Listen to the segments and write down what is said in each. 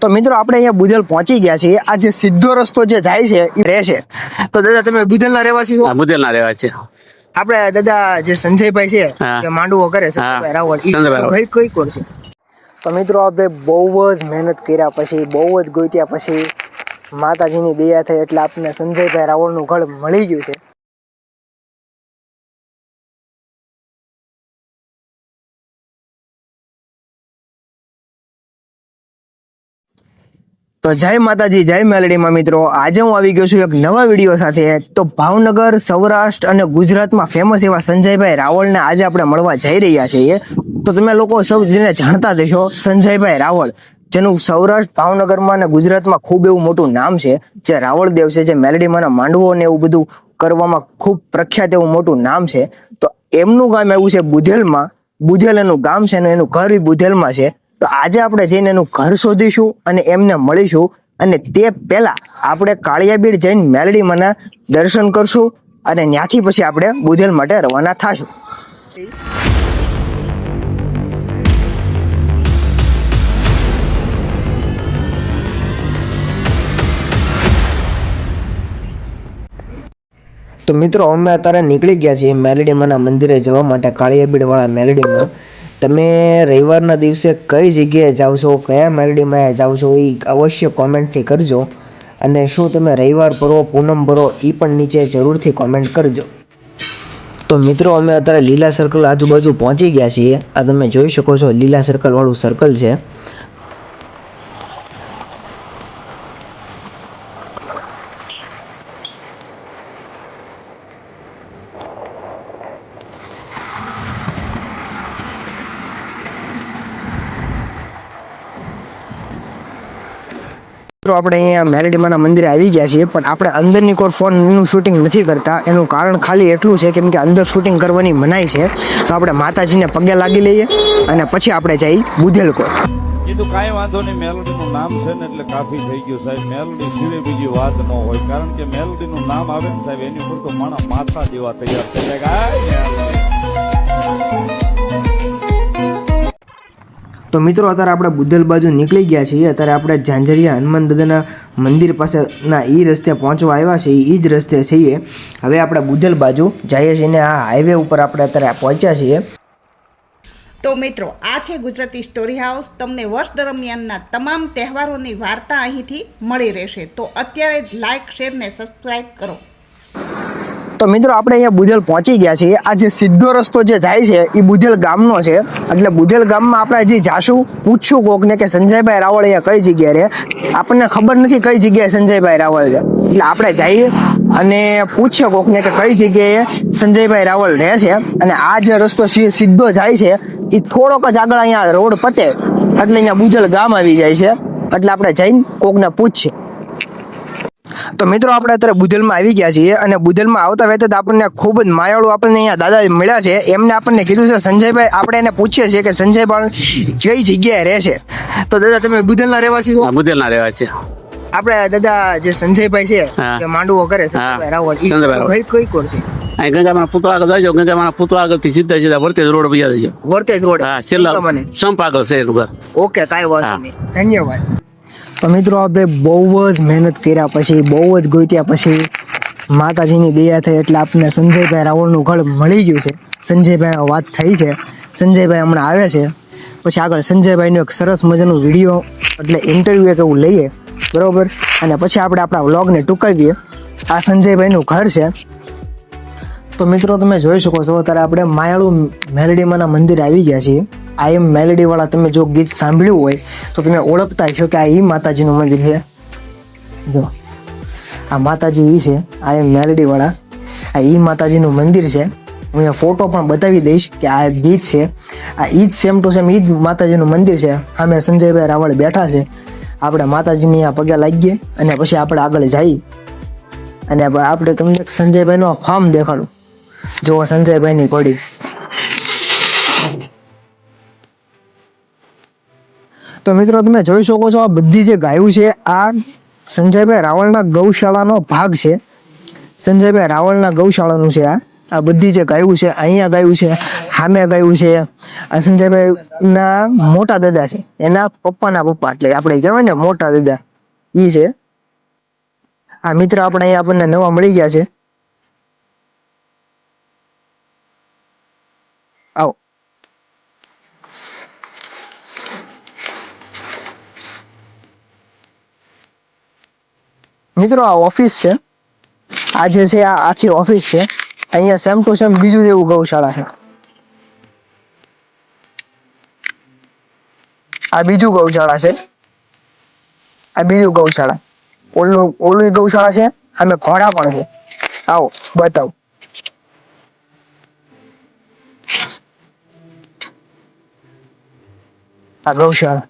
તો મિત્રો આપણે અહીંયા બુધેલ પહોંચી ગયા છીએ. આ જે સીધો રસ્તો જે જાય છે એ રહેશે તો દાદા તમે બુધેલના રહેવાસી છો? આ મુદેલના રહેવા આપણે દાદા જે સંજયભાઈ છે. જે માંડવો કરે સંજયભાઈ રાવળ ઈ કઈ કઈ કોર છે? તો મિત્રો આપણે બહુ જ મહેનત કર્યા પછી બહુ જ ગોત્યા પછી માતાજીની દયા થઈ એટલે આપણને સંજયભાઈ રાવળનું ઘર મળી ગયું છે. તો જય માતાજી, જય મેલડીમાં મિત્રો. આજે હું આવી ગયો છું એક નવા વીડિયો સાથે. તો ભાવનગર, સૌરાષ્ટ્ર અને ગુજરાતમાં ફેમસ એવા સંજયભાઈ રાવળને આજે આપણે મળવા જઈ રહ્યા છીએ. તો તમે લોકો સૌ જેને જાણતા દેશો સંજયભાઈ રાવળ, જેનું સૌરાષ્ટ્ર, ભાવનગરમાં અને ગુજરાતમાં ખૂબ એવું મોટું નામ છે, જે રાવળ દેવ છે, જે મેલડીમાંના માંડવો ને એવું બધું કરવામાં ખૂબ પ્રખ્યાત એવું મોટું નામ છે. તો એમનું ગામ એવું છે બુધેલમાં. બુધેલ એનું ગામ છે અને એનું ઘર બુધેલમાં છે. તો આજે આપણે જઈને એનું ઘર શોધીશું અને એમને મળીશું અને તે પહેલા આપણે કાળિયાબીડ જઈને મેલડીમાંના દર્શન કરશું અને ત્યાંથી પછી આપણે બુધેલ માટે રવાના થાશું. તો મિત્રો, અમે અત્યારે નીકળી ગયા છીએ મેલડીમાના મંદિરે જવા માટે કાળિયાબીડવાળા મેલડીમાં. તમે રવિવારના દિવસે કઈ જગ્યાએ જાઓ છો, કયા મેલડીમાં જાઓ છો એ અવશ્ય કોમેન્ટથી કરજો. અને શું તમે રવિવાર ભરો, પૂનમ ભરો એ પણ નીચે જરૂરથી કોમેન્ટ કરજો. તો મિત્રો, અમે અત્યારે લીલા સર્કલ આજુબાજુ પહોંચી ગયા છીએ. આ તમે જોઈ શકો છો, લીલા સર્કલવાળું સર્કલ છે. મિત્રો, આપણે અહીંયા મેરેડીમાના મંદિરે આવી ગયા છીએ, પણ આપણે અંદરની કોઈ ફોનનું શૂટિંગ નથી કરતા. એનું કારણ ખાલી એટલું છે કેમ કે અંદર શૂટિંગ કરવાની મનાઈ છે. તો આપણે માતાજીને પગે લાગી લઈએ અને પછી આપણે જઈ બુધેલ કોઈ એ તો કાંઈ વાંધો નહીં, મેલોડીનું નામ છે ને એટલે કાફી થઈ ગયું સાહેબ. મેલોડી સિવાય બીજી વાત ન હોય, કારણ કે મેલોડીનું નામ આવે ને સાહેબ, એની ઉપર તો માણસ માથા જેવા તૈયાર થઈ જાય. તો મિત્રો, અત્યારે આપણે બુદ્ધલ બાજુ નીકળી ગયા છીએ. અત્યારે આપણે ઝાંઝરિયા હનુમાન દાદાના મંદિર પાસેના એ રસ્તે પહોંચવા આવ્યા છીએ. એ જ રસ્તે છીએ. હવે આપણે બુદ્ધલ બાજુ જઈએ છીએ ને આ હાઈવે ઉપર આપણે અત્યારે પહોંચ્યા છીએ. તો મિત્રો, આ છે ગુજરાતી સ્ટોરી હાઉસ તમને વર્ષ દરમિયાનના તમામ તહેવારોની વાર્તા અહીંથી મળી રહેશે. તો અત્યારે જ લાઇક શેર ને સબસ્ક્રાઈબ કરો. તો મિત્રો આપણે અહીંયા બુધેલ પહોંચી ગયા છીએ. આ જે સીધો રસ્તો જે જાય છે, એ બુધેલ ગામનો છે. એટલે બુધેલ ગામમાં આપણે હજી જાશું. પૂછશું કોકને કે સંજયભાઈ રાવળ અહીંયા કઈ જગ્યાએ રહે. આપણને ખબર નથી કઈ જગ્યાએ સંજયભાઈ રાવળ છે. એટલે આપણે જઈએ અને પૂછીએ કોકને કે કઈ જગ્યાએ સંજયભાઈ રાવળ રહે છે. અને આ જે રસ્તો સીધો જાય છે એ થોડોક જ આગળ અહીંયા રોડ પતે. એટલે અહીંયા બુધેલ ગામ આવી જાય છે. એટલે આપણે જઈને કોકને પૂછીએ. તો મિત્રો આપણે અત્યારે બુધેલમાં આવી ગયા છીએ અને બુધેલમાં આવતા વખતે આપણને ખૂબ જ માયાળું આપણને અહીંયા દાદા મળ્યા છે. એમને આપણને કીધું છે સંજયભાઈ આપણે એને પૂછીએ છીએ કે સંજયભાઈ કઈ જગ્યાએ રહે છે? તો દાદા તમે બુધેલના રહેવાસી છો? આ રહેવાસી. રહેવા છે આપણે દાદા જે સંજયભાઈ છે માંડવો કરે સંજયભાઈ રાવળ. કઈ કઈ કોર છે? અહીં ગંગામાના પુતળા આગળ જાય ગંગામાના પુતળા આગળથી સીધા સીધા વર્તેજ રોડ પર જજો વર્તેજ રોડ. હા છેલ્લા સંપ આગળ છે એનું ઘર. ઓકે કાંઈ વાંધો નહીં. ધન્યવાદ. તો મિત્રો, આપણે બહુ જ મહેનત કર્યા પછી, બહુ જ ગોત્યા પછી માતાજીની દયા થઈ એટલે આપણને સંજયભાઈ રાવળનું ઘર મળી ગયું છે. સંજયભાઈ વાત થઈ છે. સંજયભાઈ હમણાં આવે છે. પછી આગળ સંજયભાઈનું એક સરસ મજાનું વીડિયો, એટલે ઇન્ટરવ્યૂ એક એવું લઈએ. બરાબર? અને પછી આપણે આપણા વ્લોગને ટૂંકાવીએ આ સંજયભાઈનું ઘર છે. તો મિત્રો, તમે જોઈ શકો છો, અત્યારે આપણે માયાળુ મેલડીમાંના મંદિર આવી ગયા છીએ. આ એમ મેલડીવાળા તમે જો ગીત સાંભળ્યું હોય, તો તમે ઓળખતા છો કે આ ઈ માતાજીનું મંદિર છે. જો, આ માતાજી ઈ છે, આ એમ મેલડીવાળા આ ઈ માતાજીનું મંદિર છે. હું અહીંયા ફોટો પણ બતાવી દઈશ કે આ ગીત છે. આ ઈ જ સેમ ટુ સેમ ઈ જ માતાજીનું મંદિર છે. અમે સંજયભાઈ રાવળ બેઠા છે. આપણે માતાજીની આ પગે લાગીએ અને પછી આપણે આગળ જઈએ. અને આપણે તમને સંજયભાઈનો ફાર્મ દેખાડું. જો સંજયભાઈની ઘોડી તો મિત્રો, તમે જોઈ શકો છો આ બધી જે ગાયું છે, આ સંજયભાઈ રાવળના ગૌશાળાનો ભાગ છે. સંજયભાઈ રાવળના ગૌશાળાનું છે આ. આ બધી જે ગાયું છે, અહીંયા ગાયું છે હામે ગાયું છે. આ સંજયભાઈ ના મોટા દાદા છે. એના પપ્પાના પપ્પા, એટલે આપણે કહેવાય ને મોટા દાદા. ઈ છે. આ મિત્ર આપણે અહીંયા આપણને નવા મળી ગયા છે. આવો. મિત્રો, આ ઓફિસ છે. આ જે છે, આ આખી ઓફિસ છે. અહીંયા સેમ ટુ સેમ બીજું જ એવું ગૌશાળા છે. આ બીજું ગૌશાળા છે. આ બીજું ગૌશાળા. ઓલું ઓલું ગૌશાળા છે, અને ઘોડા પણ છે. આવો, બતાવો. આ ગૌશાળા.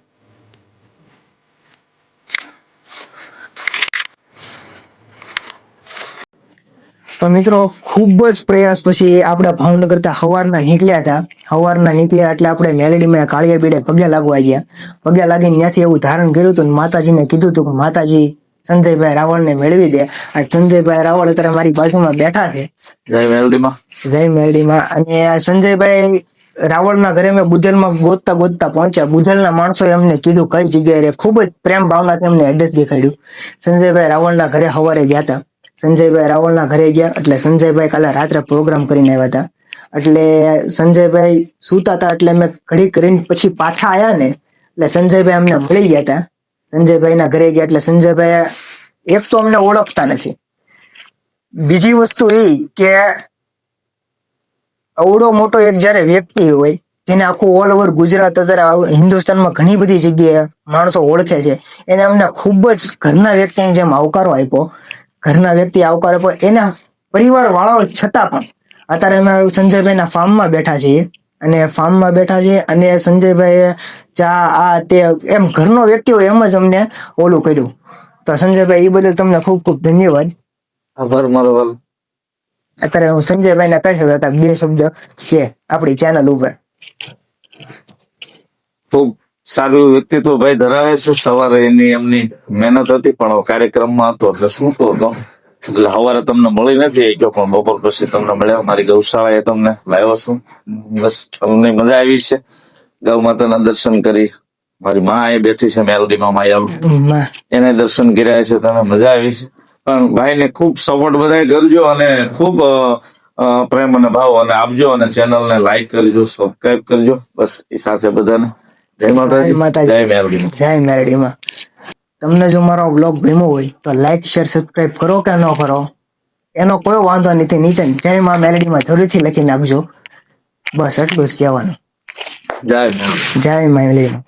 તો મિત્રો ખૂબ જ પ્રયાસ પછી આપણે ભાવનગર તા સવારના નીકળ્યા હતા. સવારના નીકળ્યા એટલે આપણે મેલેડીમાં કાળિયા બીડે પગે લાગવા ગયા. પગે લાગીને ત્યાંથી એવું ધારણ કર્યું હતું માતાજીને કીધું હતું કે માતાજી સંજયભાઈ રાવળને મેળવી દે. આ સંજયભાઈ રાવળ અત્યારે મારી બાજુમાં બેઠા છે. જય મેલડીમાં. જય મેલડીમાં. અને આ સંજયભાઈ રાવળના ઘરે મેં બુધેલમાં ગોતતા ગોતતા પહોંચ્યા. બુધેલના માણસોએ અમને કીધું કઈ જગ્યાએ રે. ખૂબ જ પ્રેમ ભાવનાથી એમને એડ્રેસ દેખાડ્યું. સંજયભાઈ રાવળના ઘરે સવારે ગયા હતા. સંજયભાઈ રાવળના ઘરે ગયા. એટલે સંજયભાઈ કાલે રાત્રે પ્રોગ્રામ કરીને આવ્યા હતા. એટલે સંજયભાઈ સુતા હતા, એટલે મેં ઘડી કરીને પછી પાછા આયા ને, એટલે સંજયભાઈ અમને મળી ગયા હતા. સંજયભાઈના ઘરે ગયા, એટલે સંજયભાઈ એક તો અમને ઓળખતા નથી. બીજી વસ્તુ એ કે અવડો મોટો એક જયારે વ્યક્તિ હોય, જેને આખું ઓલ ઓવર ગુજરાત અત્યારે હિન્દુસ્તાનમાં ઘણી બધી જગ્યાએ માણસો ઓળખે છે, એને અમને ખૂબ જ ઘરના વ્યક્તિની જેમ આવકારો આપ્યો. ઘરના વ્યક્તિ આવકારે પણ એના પરિવાર વાળાઓ છતાં પણ અત્યારે અમે સંજયભાઈના ફાર્મમાં બેઠા છીએ અને ફાર્મમાં બેઠા છીએ અને સંજયભાઈ ચા આ તે એમ ઘરનો વ્યક્તિ હોય એમ જ અમને ઓલું કર્યું. તો સંજયભાઈ એ બદલ તમને ખૂબ ખૂબ ધન્યવાદ. આભાર મારો અત્યારે હું સંજયભાઈ ને કહી હતા બે શબ્દ છે આપણી ચેનલ ઉપર. ખૂબ સારું વ્યક્તિત્વ ભાઈ ધરાવે છે. સવારે એની એમની મહેનત હતી પણ કાર્યક્રમમાં હતો એટલે શું તો હતો. એટલે સવારે તમને મળી નથી ગયો પણ બપોર પછી તમને મળ્યા. મારી ગૌશાળાએ તમને લાવ્યો છું. બસ તમને મજા આવી છે. ગૌ માતાના દર્શન કરી મારી માં એ બેઠી છે મેલડીમાં માયા એને દર્શન કર્યા છે તમે મજા આવી છે. પણ ભાઈને ખૂબ સપોર્ટ બધા કરજો અને ખૂબ પ્રેમ અને ભાવ. અને આપજો અને ચેનલને લાઈક કરજો સબસ્ક્રાઈબ કરજો. બસ એ સાથે બધાને જય માતાજી. જય માતાજી. જય મેરડી તમને જો મારો બ્લોગ ગમ્યો હોય તો લાઈક શેર સબસ્ક્રાઇબ કરો કે ન કરો એનો કોઈ વાંધો નથી. નીચે જય માં મેલેડીમાં જરૂરથી લખી નાખજો. બસ એટલું જ કહેવાનું. જય જય માં મેલેડીમાં